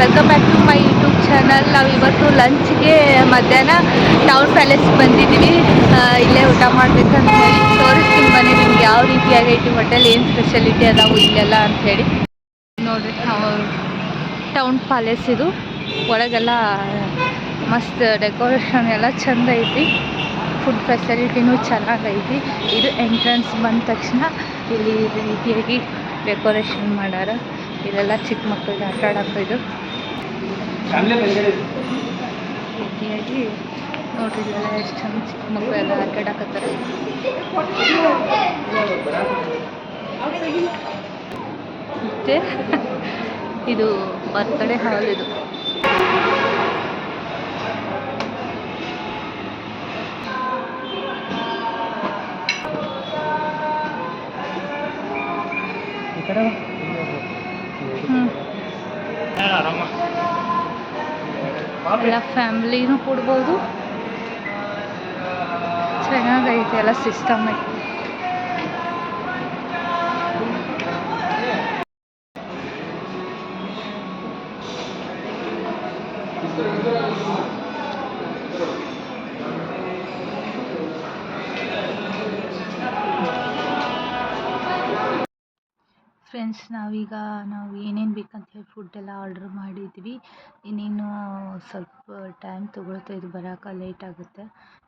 Welcome back to my YouTube channel ನಾವು ಇವತ್ತು ಲಂಚ್ಗೆ ಮಧ್ಯಾಹ್ನ ಟೌನ್ ಪ್ಯಾಲೇಸ್ ಬಂದಿದ್ದೀವಿ. ಇಲ್ಲೇ ಊಟ ಮಾಡ್ಬೇಕಂತ ಹೇಳಿ ತೋರಿಸ್ತೀನಿ ಬನ್ನಿ ನಿಮ್ಗೆ ಯಾವ ರೀತಿಯಾಗೈತಿ ಹೋಟೆಲ್, ಏನು ಸ್ಪೆಷಾಲಿಟಿ ಅದಾವು ಇಲ್ಲೆಲ್ಲ ಅಂಥೇಳಿ ಹೇಳಿ. ನಾವು ಟೌನ್ ಪ್ಯಾಲೇಸ್ ಇದು. ಒಳಗೆಲ್ಲ ಮಸ್ತ್ ಡೆಕೋರೇಷನ್ ಎಲ್ಲ ಚಂದ ಐತಿ. ಫುಡ್ ಫೆಸಿಲಿಟಿನೂ ಚೆನ್ನಾಗೈತಿ. ಇದು ಎಂಟ್ರೆನ್ಸ್ ಬಂದ ತಕ್ಷಣ ಇಲ್ಲಿ ರೀತಿಯಾಗಿ ಡೆಕೋರೇಷನ್ ಮಾಡ್ಯಾರ ಇದೆಲ್ಲ ಚಿಕ್ಕ ಮಕ್ಕಳಿಗೆ ಆಟ ಆಡೋಕೆ ರೀತಿಯಾಗಿ ನೋಡ್ರಿ ಇದೆಲ್ಲ ಎಷ್ಟು ಚಂದ ಚಿಕ್ಕ ಮಕ್ಕಳೆಲ್ಲ ಆಟ ಆಡಕತ್ತಾರ ಮತ್ತೆ ಇದು ಬರ್ತಡೇ ಹಾಲ್ ಇದು. ಹ್ಞೂ ಎಲ್ಲ ಫ್ಯಾಮ್ಲಿನೂ ಕೊಡ್ಬೋದು. ಚೆನ್ನಾಗೈತೆ ಎಲ್ಲ ಸಿಸ್ಟಮ್. ಐತೆ ಫ್ರೆಂಡ್ಸ್ ನಾವೀಗ ನಾವು ಏನೇನು ಬೇಕಂತ ಹೇಳಿ ಫುಡ್ಡೆಲ್ಲ ಆರ್ಡ್ರ್ ಮಾಡಿದ್ವಿ. ಇನ್ನೇನು ಸ್ವಲ್ಪ ಟೈಮ್ ತೊಗೊಳುತ್ತೆ ಇದು ಬರಕ್ಕೆ ಲೇಟ್ ಆಗುತ್ತೆ.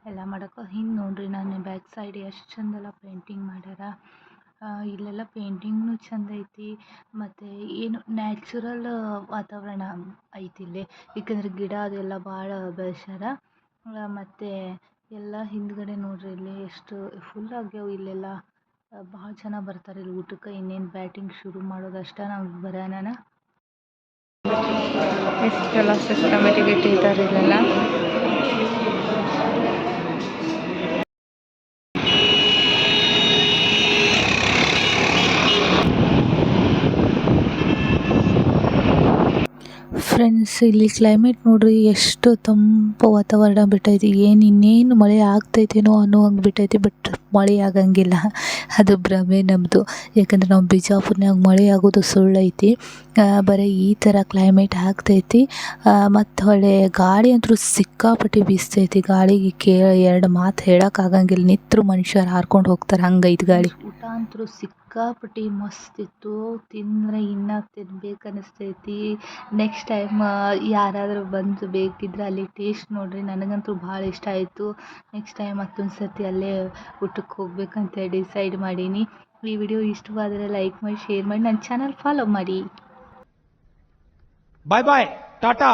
ಎಲ್ಲ ಮಾಡೋಕೆ ಹಿಂಗೆ ನೋಡಿರಿ, ನಾನು ಬ್ಯಾಕ್ ಸೈಡ್ ಎಷ್ಟು ಚಂದೆಲ್ಲ ಪೇಂಟಿಂಗ್ ಮಾಡ್ಯಾರ. ಇಲ್ಲೆಲ್ಲ ಪೇಂಟಿಂಗ್ನು ಚಂದ ಐತಿ. ಮತ್ತು ಏನು ನ್ಯಾಚುರಲ್ ವಾತಾವರಣ ಐತಿ ಇಲ್ಲಿ. ಏಕೆಂದರೆ ಗಿಡ ಅದೆಲ್ಲ ಭಾಳ ಬೆಳೆಸ್ಯಾರ. ಮತ್ತು ಎಲ್ಲ ಹಿಂದ್ಗಡೆ ನೋಡಿರಿ, ಇಲ್ಲಿ ಎಷ್ಟು ಫುಲ್ ಆಗ್ಯಾವ ಇಲ್ಲೆಲ್ಲ. ಭಾಳ ಜನ ಬರ್ತಾರೆ ಇಲ್ಲಿ ಊಟಕ್ಕೆ. ಇನ್ನೇನು ಬ್ಯಾಟಿಂಗ್ ಶುರು ಮಾಡೋದು ಅಷ್ಟೇ ನಾವು ಬರೋಣ ಎಷ್ಟೆಲ್ಲ ಸಿಸ್ಟಮೆಟಿಕ್ ಇಟ್ಟಿದ್ದಾರೆ ಫ್ರೆಂಡ್ಸ್ ಇಲ್ಲಿ ಕ್ಲೈಮೇಟ್ ನೋಡ್ರಿ ಎಷ್ಟು ತಂಪು ವಾತಾವರಣ ಬಿಟ್ಟೈತಿ. ಏನು ಇನ್ನೇನು ಮಳೆ ಆಗ್ತೈತೇನೋ ಅನ್ನೋ ಹಂಗೆ ಬಿಟ್ಟೈತಿ ಬಟ್ ಮಳೆ ಆಗಂಗಿಲ್ಲ. ಅದು ಭ್ರಮೆ ನಮ್ಮದು ಯಾಕಂದ್ರೆ ನಾವು ಬಿಜಾಪುರ್ನಾಗ ಮಳೆ ಆಗೋದು ಸುಳ್ಳೈತಿ. ಬರೀ ಈ ಥರ ಕ್ಲೈಮೇಟ್ ಆಗ್ತೈತಿ. ಮತ್ತು ಹೊಳೆ ಗಾಳಿ ಅಂತೂ ಸಿಕ್ಕಾಪಟ್ಟೆ ಬೀಸ್ತೈತಿ. ಗಾಳಿಗೆ ಕೇ ಎರಡು ಮಾತು ಹೇಳೋಕ್ಕಾಗಂಗಿಲ್ಲ ನಿತ್ರು ಮನುಷ್ಯರು ಹಾರ್ಕೊಂಡು ಹೋಗ್ತಾರೆ ಹಂಗೈತಿ ಗಾಳಿ. ಊಟ ಅಂತೂ ಸಿಕ್ಕಾಪಟ್ಟೆ ಮಸ್ತ್ ಇತ್ತು ತಿಂದರೆ ಇನ್ನೂ ತಿನ್ಬೇಕು ಅನಿಸ್ತೈತಿ ನೆಕ್ಸ್ಟ್ ಟೈಮ್ ಯಾರಾದರೂ ಬಂದು ಬೇಕಿದ್ರೆ ಅಲ್ಲಿ ಟೇಸ್ಟ್ ನೋಡ್ರಿ. ನನಗಂತೂ ಭಾಳ ಇಷ್ಟ ಆಯಿತು. ನೆಕ್ಸ್ಟ್ ಟೈಮ್ ಮತ್ತೊಂದು ಸರ್ತಿ ಅಲ್ಲೇ ಊಟಕ್ಕೆ ಹೋಗ್ಬೇಕಂತ ಡಿಸೈಡ್ ಮಾಡೀನಿ. ಈ ವಿಡಿಯೋ ಇಷ್ಟವಾದರೆ ಲೈಕ್ ಮಾಡಿ ಶೇರ್ ಮಾಡಿ. ನನ್ನ ಚಾನಲ್ ಫಾಲೋ ಮಾಡಿ. ಬಾಯ್ ಬಾಯ್ ಟಾಟಾ